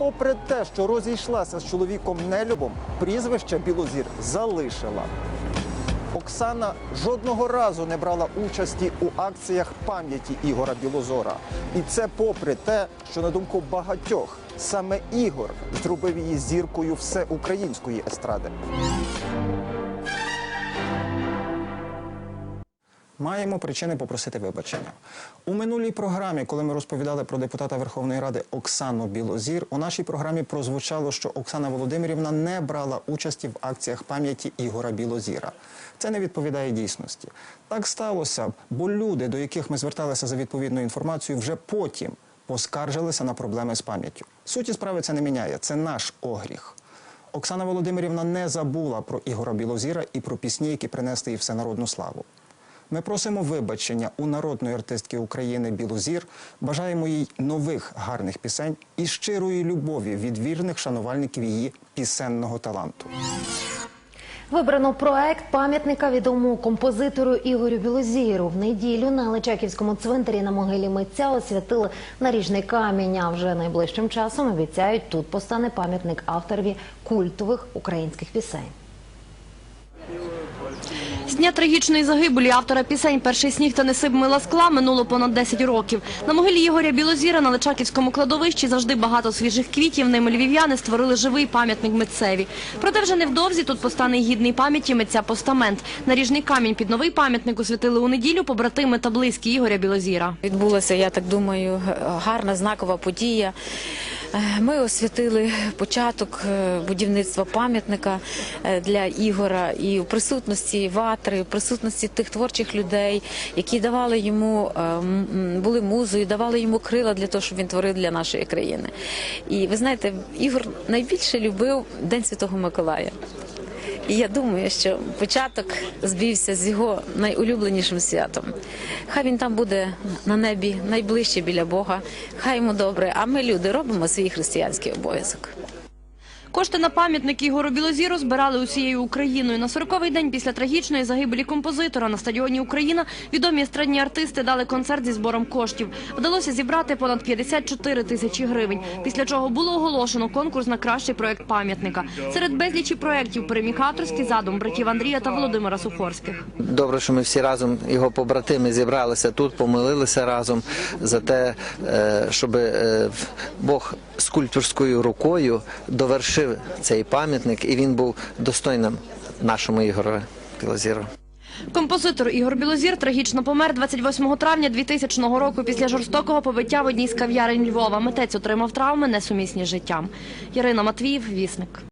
попри те, що розійшлася з чоловіком нелюбом, прізвище Білозір залишила. Оксана жодного разу не брала участі у акціях пам'яті Ігора Білозора. І це попри те, що на думку багатьох саме Ігор зробив її зіркою всеукраїнської естради. Маємо причини попросити вибачення. У минулій програмі, коли ми розповідали про депутата Верховної Ради Оксану Білозір, у нашій програмі прозвучало, що Оксана Володимирівна не брала участі в акціях пам'яті Ігора Білозіра. Це не відповідає дійсності. Так сталося, бо люди, до яких ми зверталися за відповідною інформацією, вже потім поскаржилися на проблеми з пам'яттю. Суті справи це не міняє. Це наш огріх. Оксана Володимирівна не забула про Ігора Білозіра і про пісні, які принесли їй всенародну славу. Ми просимо вибачення у народної артистки України Білозір. Бажаємо їй нових гарних пісень і щирої любові від вірних шанувальників її пісенного таланту. Вибрано проект пам'ятника відомому композитору Ігорю Білозіру. В неділю на Личаківському цвинтарі на могилі митця освятили наріжний камінь. А вже найближчим часом обіцяють тут постане пам'ятник авторові культових українських пісень. З дня трагічної загибелі автора пісень «Перший сніг та несип мила скла» минуло понад 10 років. На могилі Ігоря Білозіра на Личаківському кладовищі завжди багато свіжих квітів. Ними львів'яни створили живий пам'ятник митцеві. Проте вже невдовзі тут постане гідний пам'яті митця постамент. Наріжний камінь під новий пам'ятник освятили у неділю побратими та близькі Ігоря Білозіра. Відбулася, я так думаю, гарна знакова подія. Е, Ми освятили початок е, будівництва пам'ятника е, для Ігора і в присутності ватри, в присутності тих творчих людей, які давали йому е, були музою, давали йому крила для того, щоб він творив для нашої країни. І ви знаєте, Ігор найбільше любив День Святого Миколая. І я думаю, що початок збився з його найулюбленішим святом. Хай він там буде на небі найближче біля Бога. Хай йому добре. А ми, люди, робимо свій християнський обов'язок. Кошти на пам'ятник Ігору Білозіру збирали усією Україною. На 40-й день після трагічної загибелі композитора на стадіоні Україна відомі естрадні артисти дали концерт зі збором коштів. Вдалося зібрати понад 54 тисячі гривень, після чого було оголошено конкурс на кращий проект пам'ятника. Серед безлічі проєктів переміг задум братів Андрія та Володимира Сухорських. Добре, що ми всі разом, його побратими, зібралися тут, помолилися разом за те, е, щоб е, Бог скульпторською рукою довершив цей пам'ятник, і він був достойним нашому Ігору Білозіру. Композитор Ігор Білозір трагічно помер 28 травня 2000 року після жорстокого побиття в одній з кав'ярень Львова. Митець отримав травми, несумісні з життям. Ярина Матвіїв, Вісник.